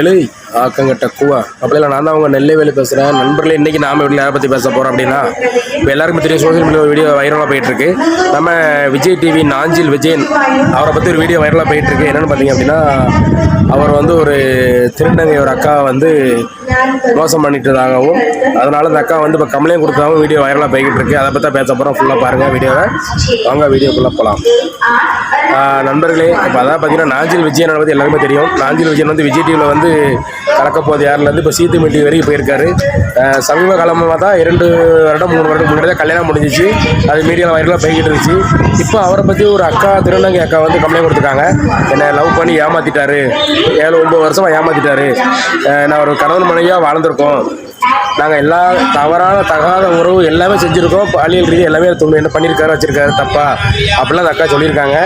எழு ஆக்கங்கட்ட கூவா. அப்படிலாம் நான் தான் அவங்க நெல்லைவேலி பேசுகிறேன் நண்பர்களே இன்றைக்கி நாம வீட்டில் யாரை பற்றி பேச போகிறோம் அப்படின்னா இப்போ எல்லாருக்கும் தெரியும் சோஷியல் மீடியா வீடியோ வைரலாக போயிட்டுருக்கு. நம்ம விஜய் டிவி நாஞ்சில் விஜயன் அவரை பற்றி ஒரு வீடியோ வைரலாக போயிட்டுருக்கு. என்னென்னு பார்த்தீங்க அப்படின்னா அவர் வந்து ஒரு திருநங்கை ஒரு அக்கா வந்து மோசம் பண்ணிட்டதாகவும் அதனால அந்த அக்கா வந்து இப்போ கம்ப்ளைண்ட் கொடுத்தாவும் வீடியோ வைரலாக போய்கிட்டு இருக்கு. அதை பற்றி பேச போகிறோம் ஃபுல்லாக பாருங்கள் வீடியோவை வாங்க வீடியோக்குள்ளே போகலாம் நண்பர்களே இப்போ அதான் பார்த்தீங்கன்னா நாஞ்சில் விஜயன் பற்றி எல்லாருமே தெரியும். நாஞ்சில் விஜயன் வந்து விஜய் டிவியில் வந்து கலக்கப்போது போது யார்லேருந்து இப்போ சீத்து மீட்டி வரைக்கும் போயிருக்காரு. சமீப காலமாக தான் இரண்டு வருடம் மூணு வருடம் முன்னாடி தான் கல்யாணம் முடிஞ்சிச்சு. அது மீடியாவில் வைரலாக போய்கிட்டு இருந்துச்சு. இப்போ அவரை பற்றி ஒரு அக்கா திருநங்கை அக்கா வந்து கம்ப்ளைண்ட் கொடுத்துருக்காங்க. என்னை லவ் பண்ணி ஏமாற்றிட்டாரு ஏழு ஒம்பது வருஷமாக ஏமாற்றிட்டாரு நான் ஒரு கணவன் மனைவியாக வாழ்ந்திருக்கோம். நாங்கள் எல்லா தவறான தகாத உறவு எல்லாமே செஞ்சுருக்கோம். பாலியல் ரீதியாக எல்லாமே துணி என்ன பண்ணியிருக்காரு வச்சிருக்காரு தப்பா. அப்படிலாம் அந்த அக்கா சொல்லியிருக்காங்க.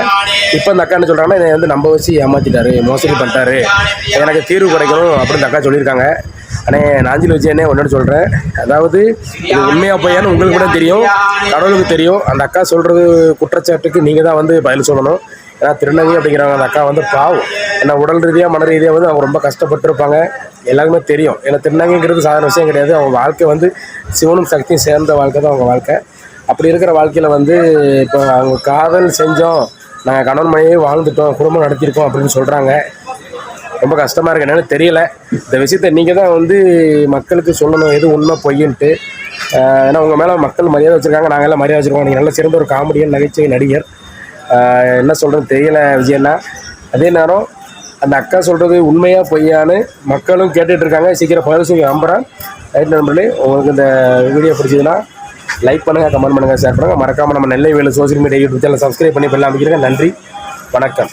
இப்போ அந்த அக்கா என்ன சொல்கிறாங்கன்னா என்னை வந்து நம்ப வச்சு ஏமாற்றிட்டாரு மோசடி பண்ணிட்டாரு. எனக்கு தீர்வு கிடைக்கணும் அப்படின்னு அக்கா சொல்லியிருக்காங்க. அண்ணே நாஞ்சில் விஜயனே ஒன்று சொல்கிறேன் அதாவது இது உண்மையாக பொய்யான்னு உங்களுக்கு கூட தெரியும் கடவுளுக்கு தெரியும். அந்த அக்கா சொல்கிறது குற்றச்சாட்டுக்கு நீங்கள் தான் வந்து பதில் சொல்லணும். ஏன்னா திருநங்கை அப்படிங்கிறவங்க அந்த அக்கா வந்து பாவம். ஏன்னா உடல் ரீதியாக மன ரீதியாக வந்து அவங்க ரொம்ப கஷ்டப்பட்டிருப்பாங்க. எல்லாருக்குமே தெரியும். ஏன்னா திருநங்கைங்கிறது சாதாரண விஷயம் கிடையாது. அவங்க வாழ்க்கை வந்து சிவனும் சக்தியும் சேர்ந்த வாழ்க்கை தான் அவங்க வாழ்க்கை. அப்படி இருக்கிற வாழ்க்கையில் வந்து இப்போ அவங்க காதல் செஞ்சோம். நாங்கள் கணவன் மனைவி வாழ்ந்துட்டோம். குடும்பம் நடத்தியிருக்கோம் அப்படின்னு சொல்கிறாங்க ரொம்ப கஷ்டமாக இருக்கு. என்னென்னு தெரியல. இந்த விஷயத்த நீங்கள் தான் வந்து மக்களுக்கு சொல்லணும். எது உண்மை பொய்யன்ட்டு ஏன்னா உங்கள் மேலே மக்கள் மரியாதை வச்சுருக்காங்க. நாங்கள் எல்லாம் மரியாதை வச்சுருக்கோம். நீங்கள் நல்ல சிறந்த ஒரு காமெடியன் நகைச்சுவை நடிகர். என்ன சொல்கிறது தெரியல விஜயண்ணா அதே நேரம் அந்த அக்கா சொல்கிறது உண்மையாக பொய்யான்னு மக்களும் கேட்டுட்ருக்காங்க சீக்கிரம் பதில் சொல்லி நம்புகிறேன் ரைட் நண்பர்களே உங்களுக்கு இந்த வீடியோ பிடிச்சதுன்னா லைக் பண்ணுங்கள் கமெண்ட் பண்ணுங்கள் ஷேர் பண்ணுங்கள் மறக்காமல் நம்ம Nellai Velu social media YouTube channel subscribe பண்ணி பெல்லாம் அமைக்கிறேன் நன்றி வணக்கம்.